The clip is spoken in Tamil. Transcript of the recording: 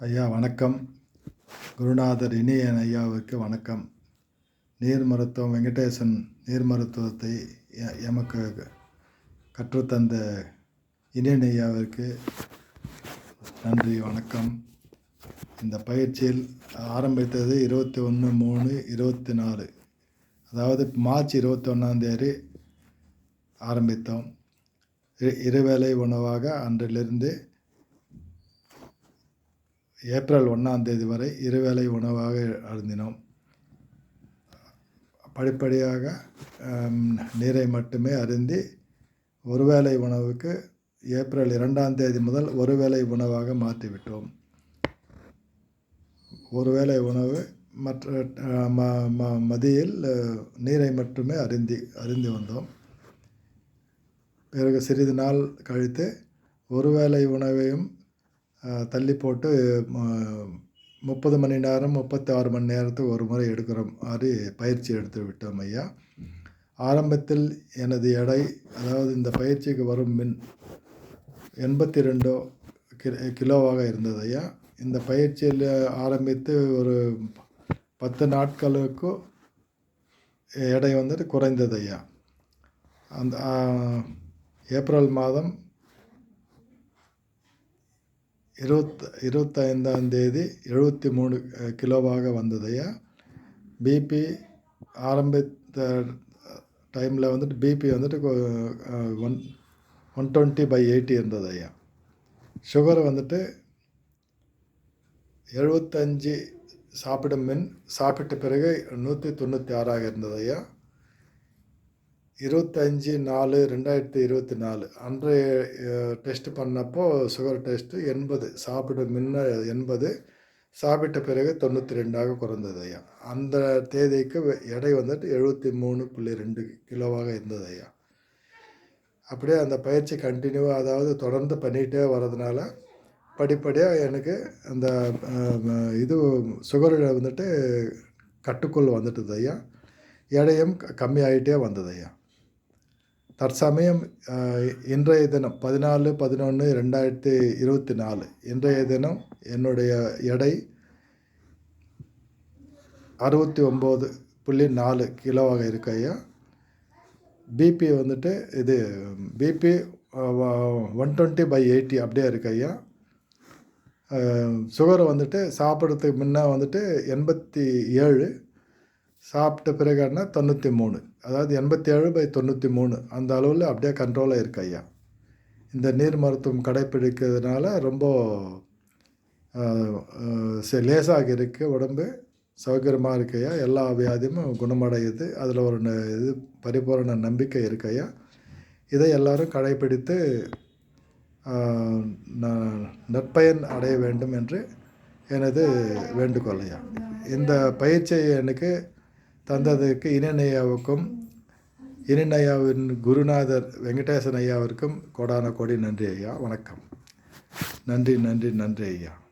ஐயா வணக்கம். குருநாதர் இனியன் ஐயாவுக்கு வணக்கம். நீர் மருத்துவம் வெங்கடேசன் நீர் மருத்துவத்தை எ- எமக்கு கற்றுத்தந்த இனியன் ஐயாவிற்கு நன்றி வணக்கம். இந்த பயிற்சியில் ஆரம்பித்தது இருபத்தி ஒன்று மூணு இருபத்தி நாலு அதாவது மார்ச் இருபத்தி ஒன்றாந்தேதி ஆரம்பித்தோம். இ- இருவேளை உணவாக அன்றிலிருந்து ஏப்ரல் ஒன்றாம் தேதி வரை இருவேளை உணவாக அருந்தினோம். படிப்படியாக நீரை மட்டுமே அருந்தி ஒருவேளை உணவுக்கு ஏப்ரல் இரண்டாம் தேதி முதல் ஒருவேளை உணவாக மாற்றிவிட்டோம். ஒருவேளை உணவு மற்ற ம ம மதியில் நீரை மட்டுமே அருந்தி அருந்தி வந்தோம். பிறகு சிறிது நாள் கழித்து ஒருவேளை உணவையும் தள்ளி போட்டு முப்பது மணி நேரம் முப்பத்தி ஆறு மணி நேரத்துக்கு ஒரு முறை எடுக்கிற மாதிரி பயிற்சி எடுத்து விட்டோம் ஐயா. ஆரம்பத்தில் எனது எடை அதாவது இந்த பயிற்சிக்கு வரும் மின் எண்பத்தி ரெண்டோ கி- கிலோவாக இருந்தது ஐயா. இந்த பயிற்சியில் ஆரம்பித்து ஒரு பத்து நாட்களுக்கு எடை வந்துட்டு குறைந்தது ஐயா. அந்த ஏப்ரல் மாதம் இருபத் இருபத்தைந்தாம் தேதி எழுபத்தி மூணு கிலோவாக வந்ததையா? பிபி ஆரம்பித்த டைமில் வந்துட்டு பிபி வந்துட்டு one one twenty by eighty இருந்தது ஐயா சுகர் வந்துட்டு எழுபத்தஞ்சி சாப்பிடும் மின் சாப்பிட்ட பிறகு நூற்றி தொண்ணூற்றி ஆறாக இருந்தது ஐயா இருபத்தஞ்சி நாலு ரெண்டாயிரத்தி இருபத்தி நாலு. அன்றைய டெஸ்ட் பண்ணப்போ சுகர் டெஸ்ட்டு எண்பது சாப்பிட முன்ன எண்பது சாப்பிட்ட பிறகு தொண்ணூற்றி ரெண்டாக குறைந்தது ஐயா. அந்த தேதிக்கு எடை வந்துட்டு எழுபத்தி மூணு புள்ளி ரெண்டு கிலோவாக இருந்தது ஐயா. அப்படியே அந்த பயிற்சி கண்டினியூவாக அதாவது தொடர்ந்து பண்ணிகிட்டே வர்றதுனால படிப்படியாக எனக்கு அந்த இது சுகரில் வந்துட்டு கட்டுக்குள் வந்துட்டது ஐயா. எடையும் க- வந்தது ஐயா. தற்சமயம் இன்றைய தினம் பதினாலு பதினொன்று ரெண்டாயிரத்தி இருபத்தி நாலு இன்றைய தினம் என்னுடைய எடை அறுபத்தி ஒம்பது புள்ளி நாலு கிலோவாக இருக்கு ஐயா. பிபி வந்துட்டு இது BP one twenty by eighty அப்படியே இருக்கு ஐயா. சுகர் வந்துட்டு சாப்பிட்றதுக்கு முன்ன வந்துட்டு எண்பத்தி ஏழு சாப்பிட்ட பிறகுன்னா தொண்ணூற்றி மூணு அதாவது எண்பத்தி ஏழு பை தொண்ணூற்றி மூணு அந்த அளவில் அப்படியே கண்ட்ரோலாக இருக்கு ஐயா. இந்த நீர் மருத்துவம் கடைப்பிடிக்கிறதுனால ரொம்ப லேசாக இருக்குது உடம்பு. சௌகரியமாக இருக்கையா எல்லா வியாதியும் குணமடையுது. அதில் ஒரு ந- இது பரிபூரண நம்பிக்கை இருக்கையா இதை எல்லாரும் கடைப்பிடித்து நற்பயன் அடைய வேண்டும் என்று எனது வேண்டுகோள் ஐயா. இந்த பயிற்சியை எனக்கு தந்ததுக்கு இனநையாவுக்கும் இனநையாவின் குருநாதர் வெங்கடேசன் ஐயாவிற்கும் கோடான கோடி நன்றி ஐயா. வணக்கம். நன்றி நன்றி நன்றி ஐயா.